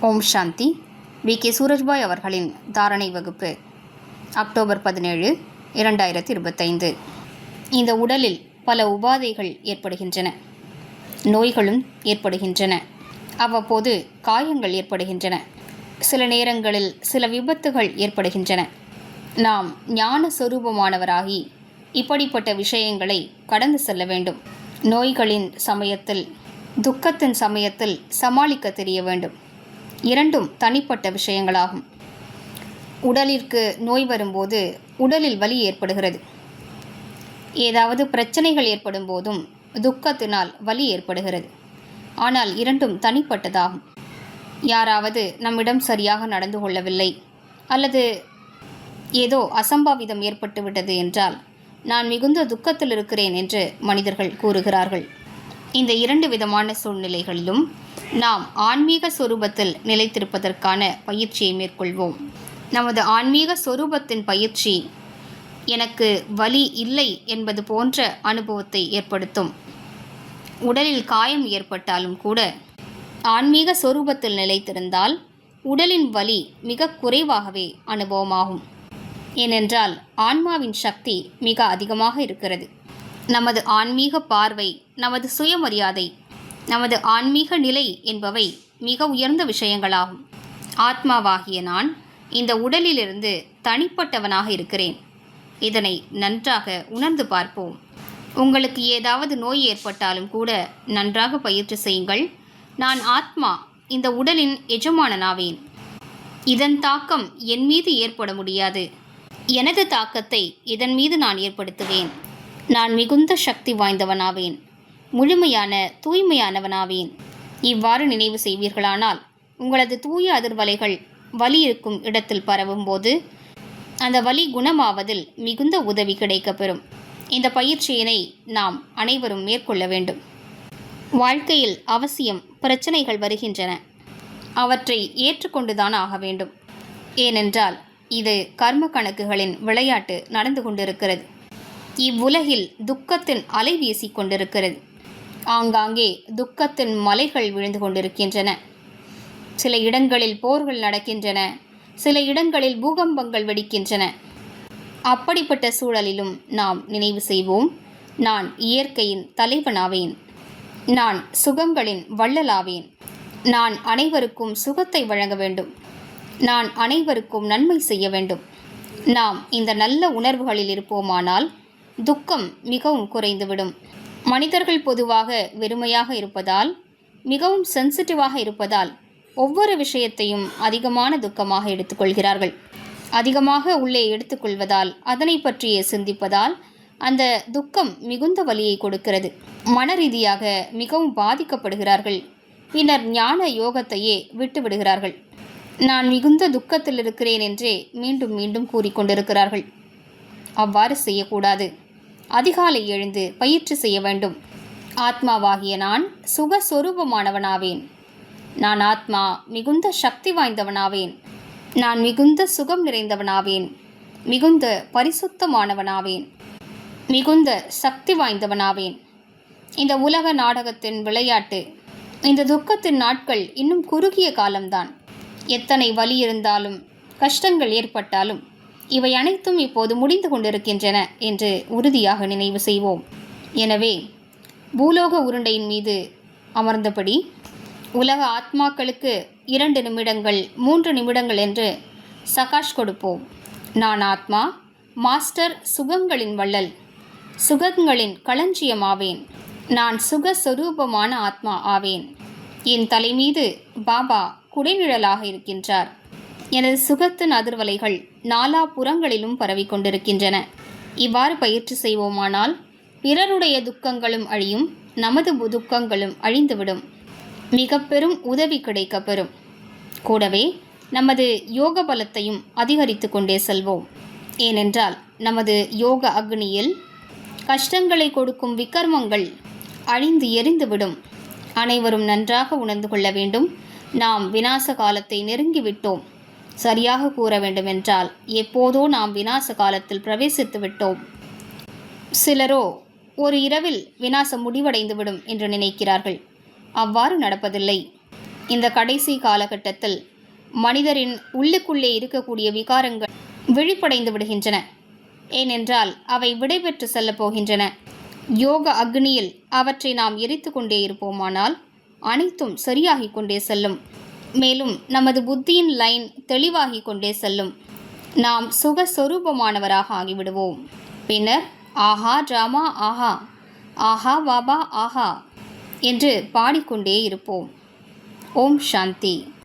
Om Shanti. We. K. Surajbhai அவர்களின் தாரணை வகுப்பு அக்டோபர் பதினேழு இரண்டாயிரத்தி இருபத்தைந்து இந்த உடலில் பல உபாதைகள் ஏற்படுகின்றன. நோய்களும் ஏற்படுகின்றன. அவ்வப்போது காயங்கள் ஏற்படுகின்றன. சில நேரங்களில் சில விபத்துகள் ஏற்படுகின்றன. நாம் ஞான சொரூபமானவராகி இப்படிப்பட்ட விஷயங்களை கடந்து செல்ல வேண்டும். நோய்களின் சமயத்தில் துக்கத்தின் சமயத்தில் சமாளிக்க தெரிய வேண்டும். இரண்டும் தனிப்பட்ட விஷயங்களாகும். உடலிற்கு நோய் வரும்போது உடலில் வலி ஏற்படுகிறது. ஏதாவது பிரச்சனைகள் ஏற்படும் போதும் துக்கத்தினால் வலி ஏற்படுகிறது. ஆனால் இரண்டும் தனிப்பட்டதாகும். யாராவது நம்மிடம் சரியாக நடந்து கொள்ளவில்லை அல்லது ஏதோ அசம்பாவிதம் ஏற்பட்டுவிட்டது என்றால் நான் மிகுந்த துக்கத்தில் இருக்கிறேன் என்று மனிதர்கள் கூறுகிறார்கள். இந்த இரண்டு விதமான சூழ்நிலைகளிலும் நாம் ஆன்மீக சொரூபத்தில் நிலைத்திருப்பதற்கான பயிற்சியை மேற்கொள்வோம். நமது ஆன்மீக சொரூபத்தின் பயிற்சி எனக்கு வலி இல்லை என்பது போன்ற அனுபவத்தை ஏற்படுத்தும். உடலில் காயம் ஏற்பட்டாலும் கூட ஆன்மீக சொரூபத்தில் நிலைத்திருந்தால் உடலின் வலி மிக குறைவாகவே அனுபவமாகும். ஏனென்றால் ஆன்மாவின் சக்தி மிக அதிகமாக இருக்கிறது. நமது ஆன்மீக பார்வை நமது சுயமரியாதை நமது ஆன்மீக நிலை என்பவை மிக உயர்ந்த விஷயங்களாகும். ஆத்மாவாகிய நான் இந்த உடலிலிருந்து தனிப்பட்டவனாக இருக்கிறேன். இதனை நன்றாக உணர்ந்து பார்ப்போம். உங்களுக்கு ஏதாவது நோய் ஏற்பட்டாலும் கூட நன்றாக பயிற்சி செய்யுங்கள். நான் ஆத்மா இந்த உடலின் எஜமானனாவேன். இதன் தாக்கம் என் மீது ஏற்பட முடியாது. எனது தாக்கத்தை இதன் மீது நான் ஏற்படுத்துவேன். நான் மிகுந்த சக்தி வாய்ந்தவனாவேன். முழுமையான தூய்மையானவனாவேன். இவ்வாறு நினைவு செய்வீர்களானால் உங்களது தூய அதிர்வலைகள் வலி இருக்கும் இடத்தில் பரவும்போது அந்த வலி குணமாவதில் மிகுந்த உதவி கிடைக்கப்பெறும். இந்த பயிற்சியினை நாம் அனைவரும் மேற்கொள்ள வேண்டும். வாழ்க்கையில் அவசியம் பிரச்சனைகள் வருகின்றன. அவற்றை ஏற்றுக்கொண்டுதான் ஆக வேண்டும். ஏனென்றால் இது கர்ம கணக்குகளின் விளையாட்டு நடந்து கொண்டிருக்கிறது. இவ்வுலகில் துக்கத்தின் அலை வீசிக் கொண்டிருக்கிறது. ஆங்காங்கே துக்கத்தின் மலைகள் விழுந்து கொண்டிருக்கின்றன. சில இடங்களில் போர்கள் நடக்கின்றன. சில இடங்களில் பூகம்பங்கள் வெடிக்கின்றன. அப்படிப்பட்ட சூழலிலும் நாம் நினைவு செய்வோம். நான் இயற்கையின் தலைவனாவேன். நான் சுகங்களின் வள்ளலாவேன். நான் அனைவருக்கும் சுகத்தை வழங்க வேண்டும். நான் அனைவருக்கும் நன்மை செய்ய வேண்டும். நாம் இந்த நல்ல உணர்வுகளில் இருப்போமானால் துக்கம் மிகவும் குறைந்துவிடும். மனிதர்கள் பொதுவாக வெறுமையாக இருப்பதால் மிகவும் சென்சிட்டிவாக இருப்பதால் ஒவ்வொரு விஷயத்தையும் அதிகமான துக்கமாக எடுத்துக்கொள்கிறார்கள். அதிகமாக உள்ளே எடுத்துக்கொள்வதால் அதனை பற்றியே சிந்திப்பதால் அந்த துக்கம் மிகுந்த வலியை கொடுக்கிறது. மன ரீதியாக மிகவும் பாதிக்கப்படுகிறார்கள். பின்னர் ஞான யோகத்தையே விட்டுவிடுகிறார்கள். நான் மிகுந்த துக்கத்தில் இருக்கிறேன் என்றே மீண்டும் மீண்டும் கூறிக்கொண்டிருக்கிறார்கள். அவ்வாறு செய்யக்கூடாது. அதிகாலை எழுந்து பயிற்சி செய்ய வேண்டும். ஆத்மாவாகிய நான் சுகஸ்வரூபமானவனாவேன். நான் ஆத்மா மிகுந்த சக்தி வாய்ந்தவனாவேன். நான் மிகுந்த சுகம் நிறைந்தவனாவேன். மிகுந்த பரிசுத்தமானவனாவேன். மிகுந்த சக்தி வாய்ந்தவனாவேன். இந்த உலக நாடகத்தின் விளையாட்டு இந்த துக்கத்தின் நாட்கள் இன்னும் குறுகிய காலம்தான். எத்தனை வலி இருந்தாலும் கஷ்டங்கள் ஏற்பட்டாலும் இவை அனைத்தும் இப்போது முடிந்து கொண்டிருக்கின்றன என்று உறுதியாக நினைவு செய்வோம். எனவே பூலோக உருண்டையின் மீது அமர்ந்தபடி உலக ஆத்மாக்களுக்கு இரண்டு நிமிடங்கள் மூன்று நிமிடங்கள் என்று சகாஷ் கொடுப்போம். நான் ஆத்மா மாஸ்டர் சுகங்களின் வள்ளல் சுகங்களின் களஞ்சியமாவேன் நான் சுக சொரூபமான ஆத்மா ஆவேன். என் தலைமீது பாபா குடைநிழலாக இருக்கின்றார். எனது சுகத்தின் அதிர்வலைகள் நாலா புறங்களிலும் பரவிக் கொண்டிருக்கின்றன. இவ்வாறு பயிற்சி செய்வோமானால் பிறருடைய துக்கங்களும் அழியும் நமது துக்கங்களும் அழிந்துவிடும். மிக பெரும் உதவி கிடைக்கப்பெறும் கூடவே நமது யோக பலத்தையும் அதிகரித்து கொண்டே செல்வோம். ஏனென்றால் நமது யோக அக்னியில் கஷ்டங்களை கொடுக்கும் விக்கர்மங்கள் அழிந்து எரிந்துவிடும். அனைவரும் நன்றாக உணர்ந்து கொள்ள வேண்டும். நாம் விநாச காலத்தை நெருங்கிவிட்டோம். சரியாக கூற வேண்டுமென்றால் எப்போதோ நாம் விநாச காலத்தில் பிரவேசித்து விட்டோம். சிலரோ ஒரு இரவில் விநாசம் முடிவடைந்துவிடும் என்று நினைக்கிறார்கள். அவ்வாறு நடப்பதில்லை. இந்த கடைசி காலகட்டத்தில் மனிதரின் உள்ளுக்குள்ளே இருக்கக்கூடிய விகாரங்கள் விழிப்படைந்து விடுகின்றன. ஏனென்றால் அவை விடைபெற்று செல்லப் போகின்றன. யோக அக்னியில் அவற்றை நாம் எரித்து கொண்டே இருப்போமானால் அனைத்தும் சரியாகிக் கொண்டே செல்லும். மேலும் நமது புத்தியின் லைன் தெளிவாகி கொண்டே செல்லும். நாம் சுகஸ்வரூபமானவராக ஆகிவிடுவோம். பின்னர் ஆஹா ட்ராமா ஆஹா ஆஹா பாபா ஆஹா என்று பாடிக்கொண்டே இருப்போம். ஓம் சாந்தி.